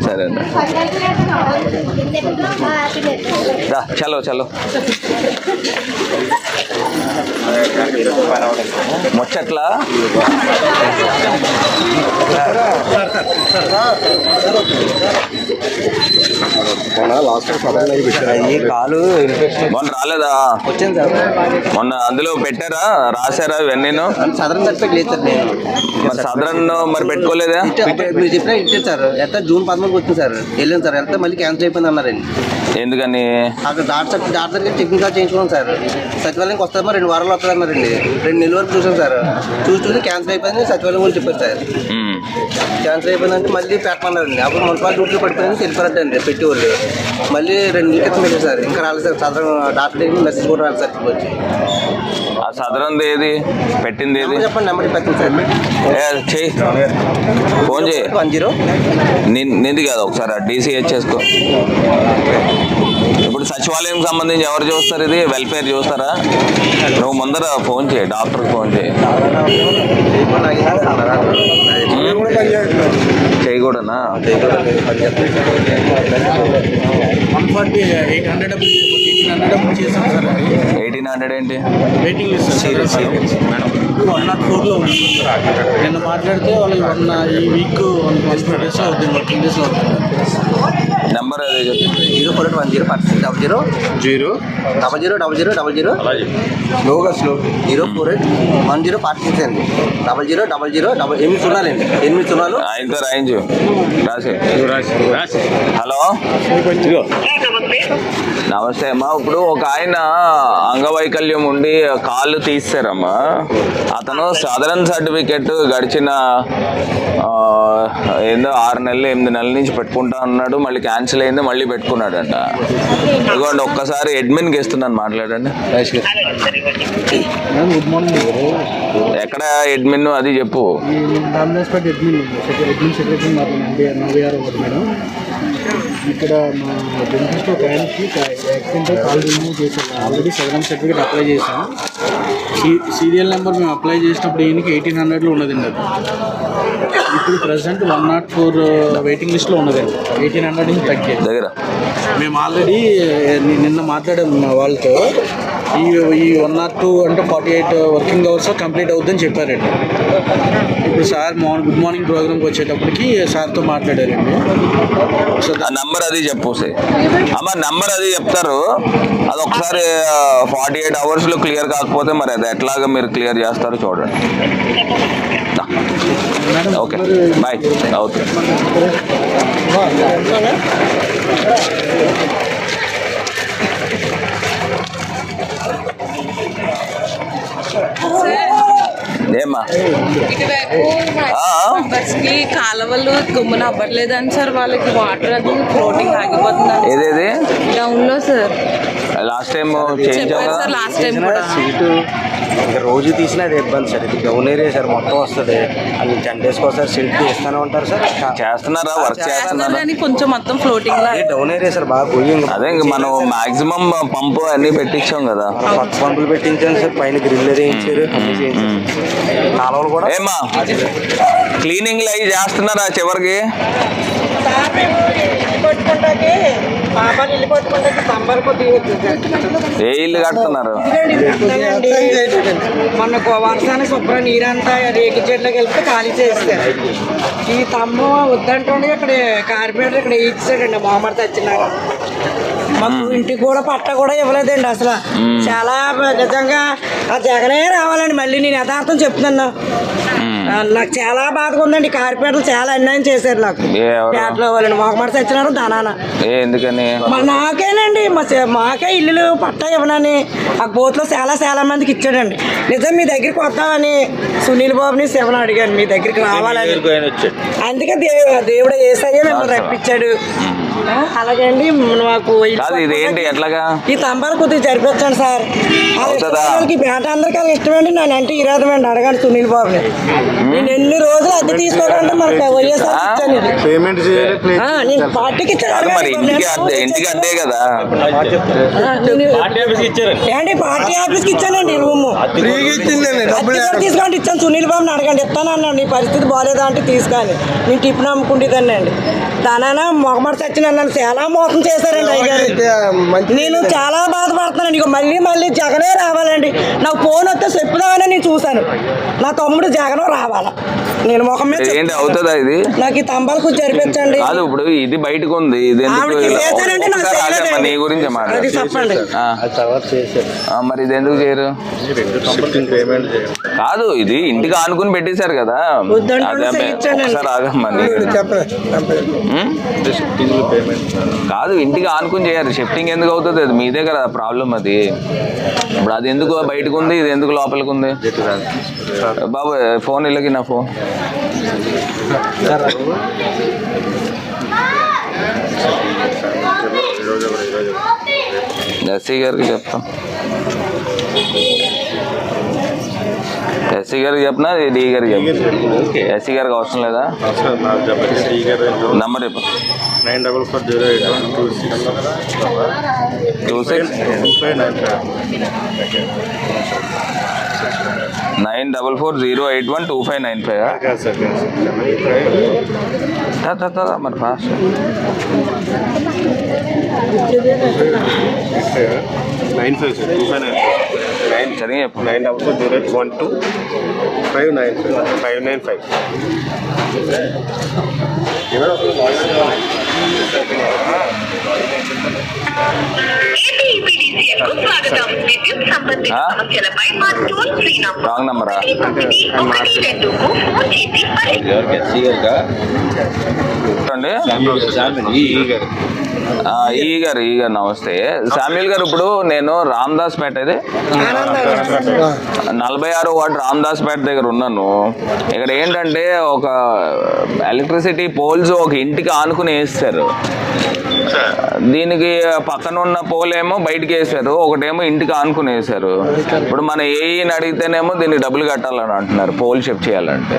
సరే రా, చలో చలో. ముచ్చట్లా? కాలు మొన్న రాలేదా? వచ్చింది సార్. మొన్న అందులో పెట్టారా? రాశారా ఇవన్నీ సదరన్ సర్టిఫికేట్ లేదు సార్ నేను. మరి సాధారణ మరి పెట్టుకోలేదా? మీరు చెప్పినా ఇంటే సార్. ఎంత? జూన్ పదమూడుకి వచ్చింది సార్. వెళ్ళాను సార్. వెళ్తే మళ్ళీ క్యాన్సిల్ అయిపోయింది అన్నారండి ఎందుకని? అక్కడ డాక్టర్ డాక్టర్ దగ్గర టెక్నికల్ చేయించుకున్నాం సార్. సచివాలయంకి వస్తామో రెండు వారాలు వస్తుంది అన్నారండి. రెండు నెలల వరకు చూసాం సార్. చూసి చూసి క్యాన్సిల్ అయిపోయింది సచివాలయం వాళ్ళు చెప్పారు సార్. క్యాన్సిల్ అయిపోయిందంటే మళ్ళీ పెట్టమన్నారండి. అప్పుడు మున్సిపాలిటీ డ్యూటీలో పడిపోయింది తెలిపారంట అండి పెట్టేవాళ్ళు. మళ్ళీ రెండు నెలల క్రితం పెట్టారు సార్. ఇంకా రాలేదు సార్. సాధారణ డాక్టర్ దగ్గర మెసేజ్ కూడా రాలేదు సార్. వచ్చి ఆ సదరంది ఏది? పెట్టింది ఏది? చెప్పండి నెంబర్ చెయ్యి. ఫోన్ చేయి నింది కాదు ఒకసారి డీసీహెచ్ చేసుకో సచివాలయం సంబంధించి ఎవరు చూస్తారు ఇది? వెల్ఫేర్ చూస్తారా? నువ్వు ముందర ఫోన్ చేయి డాక్టర్కి ఫోన్ చేయి. చేయకూడనా? వన్ ఎయిటీన్ హండ్రెడ్ చేసాం సార్ అది ఎయిటీన్ హండ్రెడ్ ఏంటి? Waiting list madam one nought ఫోర్లో ఉంది నిన్న మాట్లాడితే వాళ్ళు వన్ ఈ వీక్ వన్ ఫిఫ్టీ డేస్లో అవుతుంది వర్కింగ్ డేస్లో అవుతుంది number zero four eight one zero percent double zero. Zero. Double zero double zero double zero. స్లోగా slow zero four eight one zero part six అండి. Double zero double zero double ఎనిమిది సున్నాలండి ఎనిమిది సున్నాలు. ఆయనతో రాయించు. రాసి. హలో? నమస్తే అమ్మా ఇప్పుడు ఒక ఆయన అంగవైకల్యం ఉండి కాళ్ళు తీస్తారమ్మా. అతను సాధారణ సర్టిఫికెట్ గడిచిన ఏందో ఆరు నెలలు ఎనిమిది నెలల నుంచి పెట్టుకుంటా అన్నాడు మళ్ళీ క్యాన్సిల్ అయింది మళ్ళీ పెట్టుకున్నాడంట. ఇదిగోండి ఒక్కసారి అడ్మిన్కి ఇస్తున్నాను మాట్లాడండి. ఎక్కడ అడ్మిన్? అది చెప్పు. Admin secretary madam. ఇక్కడ మా డెంటిస్ట్ ఒక ఆయనకి యాక్సిడెంట్ కాల్ రిమూవ్ చేశారు ఆల్రెడీ సెవెన్ సర్టిఫికేట్ అప్లై చేశాం సీ- సీరియల్ నెంబర్ మేము అప్లై చేసినప్పుడు ఈయనకి ఎయిటీన్ హండ్రెడ్లో ఉన్నదండి అది. ఇప్పుడు present one nought four waiting లిస్ట్లో ఉన్నదండి. ఎయిటీన్ హండ్రెడ్ నుంచి తగ్గాయి దగ్గర. మేము ఆల్రెడీ నిన్న మాట్లాడాము వాళ్ళతో. ఈ ఈ వన్ నాట్ టూ అంటే forty eight working hours complete అవుద్దని చెప్పారండి. ఇప్పుడు సార్ మార్నింగ్ గుడ్ మార్నింగ్ ప్రోగ్రామ్కి వచ్చేటప్పటికి సార్తో మాట్లాడారండి. నంబర్ అది చెప్పు. అమ్మ నంబర్ అది చెప్తారు. అది ఒకసారి ఫార్టీ ఎయిట్ అవర్స్లో క్లియర్ కాకపోతే మరి అది ఎట్లాగా మీరు క్లియర్ చేస్తారో చూడండి. ఓకే బాయ్ అవుతుంది మెంబర్స్కి కాలువలు గుమ్మన అవ్వట్లేదని సార్ వాళ్ళకి వాటర్ అది ఫ్లోటింగ్ ఆగిపోతుందని ఏదేది? డౌన్లో sir. Last time sir last time కూడా. సీటు ఇంకా రోజు తీసినా అదే ఇబ్బంది సార్. ఇది డౌన్ ఏరియా సార్. మొత్తం వస్తుంది. అది టెన్ డేస్కి ఒకసారి సీట్ తీస్తూనే ఉంటారు సార్. చేస్తున్నారా? వర్క్ చేస్తున్నారా? కానీ కొంచెం మొత్తం ఫ్లోటింగ్ లా డౌన్ ఏరియా సార్. బాగా పోయింగ్ అదే ఇంక మనం మాక్సిమం పంపు అన్ని పెట్టించాం కదా. కొత్త పంపులు పెట్టించాను సార్. పైన గ్రిల్ వేయించారు. కాలువలు కూడా ఏమ్మా? క్లీనింగ్ అవి చేస్తున్నారా చివరికి? ఏ ఇల్లు కడుతున్నారు? మనకు వర్షానికి శుభ్ర నీరంతా రేగి చెట్లకి వెళ్తే ఖాళీ చేస్తారు. ఈ తమ్మ వద్దంటుండే ఇక్కడ కార్పొరేటర్ ఇక్కడ ఇచ్చాడండి మామర్ తెచ్చినాక మాకు ఇంటికి కూడా పట్ట కూడా ఇవ్వలేదండి అసలు. చాలా నిజంగా ఆ జగనే రావాలండి మళ్ళీ నేను యథార్థం చెప్తున్నాను. నాకు చాలా బాధగా ఉందండి కార్పొరేటర్లు చాలా అన్యాయం చేశారు నాకు? పేటలో వాళ్ళని మొగమాట తెచ్చినారు ధనాన ఏ ఎందుకని? మా నాకేనండి మాకే ఇల్లులు పట్టా ఇవ్వనని ఆ బోత్లో చాలా చాలా మందికి ఇచ్చాడండి. నిజం మీ దగ్గరికి వద్దామని సునీల్ బాబుని శివని అడిగాను మీ దగ్గరికి రావాలని. అందుకే దేవు దేవుడు ఏసయ్య మిమ్మల్ని రప్పించాడు. ఆ, అలాగే అండి మాకు ఇల్లు కాదు ఇది ఏంటి ఎట్లాగా? ఈ తంబాలు కొద్దిగా జరిపించండి సార్. పేట అందరికీ ఇష్టమండి నన్ను అంటే ఇరాదమండి అడగండి సునీల్ బాబుని. నేను ఎన్ని రోజులు అద్దె తీసుకోవాలంటే మనకు వైఎస్ఆర్? ఇచ్చాను పేమెంట్ నేను పార్టీకి. ఇంటికి నేను అద్దె కదా? నేను- ఏంటి పార్టీ ఆఫీస్కి ఇచ్చానండి రూము. తీసుకోండి ఇచ్చాను సునీల్ బాబుని అడగండి ఇస్తాను అన్నాడు. నీ పరిస్థితి బాగాలేదా అంటే తీసుకొని. నేను టిప్ నమ్ముకుంటేదాన్ని అండి. తనైనా మొగమడి చచ్చిన నన్ను చాలా మోసం చేశారండి అయ్యారు నేను చాలా బాధపడుతున్నాను. ఇక మళ్ళీ మళ్ళీ జగనే రావాలండి. నాకు ఫోన్ వస్తే చెప్పుదామని నేను చూశాను. నా తమ్ముడు జగన్ రావాలా? నేను ముఖం మీద ఏంటి. అవుతుందా ఇది? నాకు ఈ తంబాలకు జరిపించండి. కాదు ఇప్పుడు ఇది బయటకు ఉంది ఇది. నీ గురించి అది చెప్పండి. ఆ, తర్వాత చేశారు. ఆ, మరి ఇది ఎందుకు చేయరు? కాదు ఇది ఇంటికి ఆనుకుని పెట్టేశారు కదా. అదే. ఒకసారి ఆగమ్మా కాదు ఇంటికి ఆనుకుని చేయరు షిఫ్టింగ్ ఎందుకు అవుతుంది? అది మీదే కదా ప్రాబ్లం అది. ఇప్పుడు అది ఎందుకు బయటకు ఉంది? ఇది ఎందుకు లోపలికి ఉంది? బాబు ఫోన్ ఇళ్ళకి నా ఫోన్ ఎస్సీ గారికి చెప్తాం. ఎస్సీ గారికి చెప్పినా? డి గారికి చెప్తా ఎస్సీ గారికి అవసరం లేదా? నంబర్ చెప్పు. Nine double four zero eight one two six. Two six two five nine five nine double four zero eight one two five nine five కాదు సార్ కాదు సార్ మరి fast nine five sir two five nine nine సరిగా చెప్పు. Nine double four zero eight one two five nine five. Five nine five. ఏపీపీడీసీఎల్కు wrong నంబరా ఈ గారు ఈ గారు నమస్తే. శామ్యుల్ గారు ఇప్పుడు నేను రామ్దాస్ పేట ఇది. నలభై ఆరు వార్డు రామ్దాస్ పేట దగ్గర ఉన్నాను. ఇక్కడ ఏంటంటే ఒక ఎలక్ట్రిసిటీ పోల్స్ ఒక ఇంటికి ఆనుకుని వేస్తారు. దీనికి పక్కన ఉన్న పోలేమో ఏమో బయటికి వేసారు ఒకటేమో ఇంటికి ఆనుకుని వేసారు ఇప్పుడు మన ఏఈని అడిగితేనేమో దీనికి డబ్బులు కట్టాలని అంటున్నారు పోల్ షిఫ్ట్ చేయాలంటే.